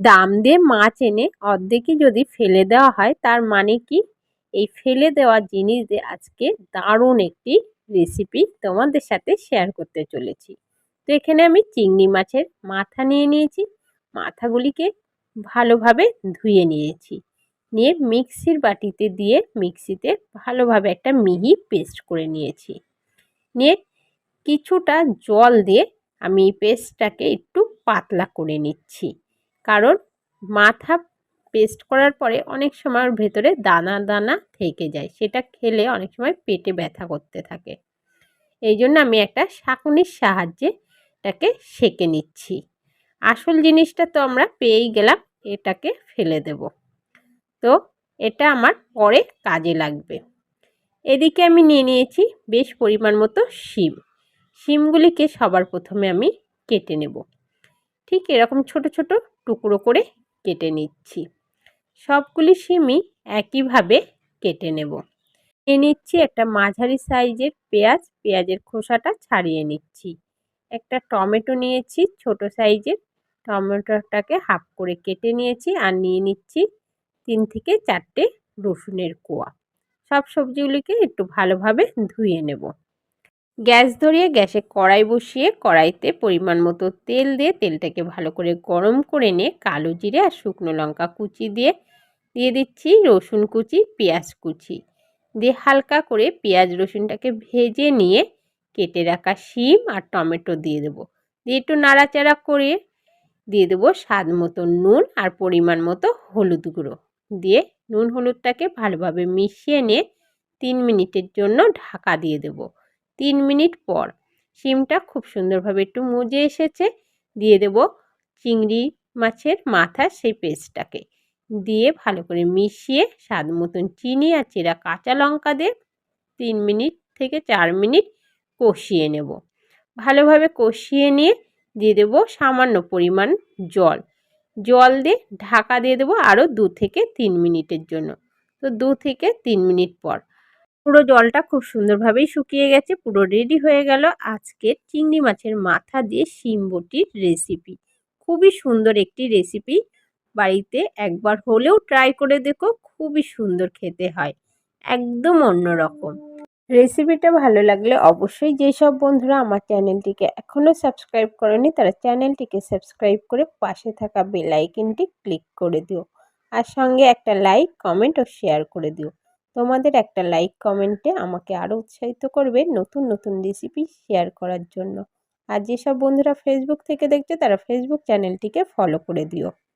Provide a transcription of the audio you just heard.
দাম দিয়ে মাছ এনে অর্ধেকই যদি ফেলে দেওয়া হয়, তার মানে কি? এই ফেলে দেওয়া জিনিস দিয়ে আজকে দারুণ একটি রেসিপি তোমাদের সাথে শেয়ার করতে চলেছি। তো এখানে আমি চিংড়ি মাছের মাথা নিয়ে নিয়েছি। মাথাগুলিকে ভালোভাবে ধুয়ে নিয়েছি। নিয়ে মিক্সির বাটিতে দিয়ে মিক্সিতে ভালোভাবে একটা মিহি পেস্ট করে নিয়েছি। নিয়ে কিছুটা জল দিয়ে আমি এই পেস্টটাকে একটু পাতলা করে নিচ্ছি। কারণ মাথা পেস্ট করার পরে অনেক সময় ভেতরে দানা দানা থেকে যায়। সেটা খেলে অনেক সময় পেটে ব্যথা করতে থাকে। এই জন্য আমি একটা শাকুনির সাহায্যে এটাকে সেকে নিচ্ছি। আসল জিনিসটা তো আমরা পেয়েই গেলাম, এটাকে ফেলে দেব। তো এটা আমার পরে কাজে লাগবে। এদিকে আমি নিয়ে নিয়েছি বেশ পরিমাণ মতো শিম। শিমগুলিকে সবার প্রথমে আমি কেটে নেব। ঠিক এরকম ছোট ছোট টুকরো করে কেটে নিচ্ছি। সবগুলি শিমই একইভাবে কেটে নেব। নিয়ে নিচ্ছি একটা মাঝারি সাইজের পেঁয়াজ। পেঁয়াজের খোসাটা ছাড়িয়ে নিচ্ছি। একটা টমেটো নিয়েছি, ছোট সাইজের। টমেটোটাকে হাফ করে কেটে নিয়েছি আর নিয়ে নিচ্ছি তিন থেকে চারটে রসুনের কোয়া। সব সবজিগুলিকে একটু ভালোভাবে ধুয়ে নেব। গ্যাস ধরিয়ে গ্যাসে কড়াই বসিয়ে কড়াইতে পরিমাণ মতো তেল দিয়ে তেলটাকে ভালো করে গরম করে নিয়ে কালো জিরে আর শুকনো লঙ্কা কুচি দিয়ে দিয়ে দিচ্ছি রসুন কুচি, পেঁয়াজ কুচি। দিয়ে হালকা করে পেঁয়াজ রসুনটাকে ভেজে নিয়ে কেটে রাখা শিম আর টমেটো দিয়ে দেবো। দিয়ে একটু নাড়াচাড়া করে দিয়ে দেবো স্বাদ মতো নুন আর পরিমাণ মতো হলুদ গুঁড়ো। দিয়ে নুন হলুদটাকে ভালোভাবে মিশিয়ে নিয়ে তিন মিনিটের জন্য ঢাকা দিয়ে দেব। তিন মিনিট পর শিমটা খুব সুন্দরভাবে একটু মুজে এসেছে। দিয়ে দেব চিংড়ি মাছের মাথা সেই পেস্টটাকে। দিয়ে ভালো করে মিশিয়ে স্বাদ মতন চিনি আর চেরা কাঁচা লঙ্কা দিয়ে তিন মিনিট থেকে চার মিনিট কষিয়ে নেব। ভালোভাবে কষিয়ে নিয়ে দিয়ে দেবো সামান্য পরিমাণ জল। জল দিয়ে ঢাকা দিয়ে দেবো আরও দু থেকে তিন মিনিটের জন্য। তো দু থেকে তিন মিনিট পর পুরো জলটা খুব সুন্দরভাবেই শুকিয়ে গেছে, পুরো রেডি হয়ে গেল আজকের চিংড়ি মাছের মাথা দিয়ে শিম বটির রেসিপি খুবই সুন্দর একটি রেসিপি বাড়িতে একবার হলেও ট্রাই করে দেখো, খুবই সুন্দর খেতে হয়, একদম অন্যরকম। রেসিপিটা ভালো লাগলে অবশ্যই যেসব বন্ধুরা আমার চ্যানেলটিকে এখনও সাবস্ক্রাইব করেনি, তারা চ্যানেলটিকে সাবস্ক্রাইব করে পাশে থাকা বেল ক্লিক করে দিও, আর সঙ্গে একটা লাইক কমেন্ট ও শেয়ার করে দিও। তোমাদের একটা লাইক কমেন্টে আমাকে আরও উৎসাহিত করবে নতুন নতুন রেসিপি শেয়ার করার জন্য। আর যেসব বন্ধুরা ফেসবুক থেকে দেখছে তারা ফেসবুক চ্যানেলটিকে ফলো করে দিও।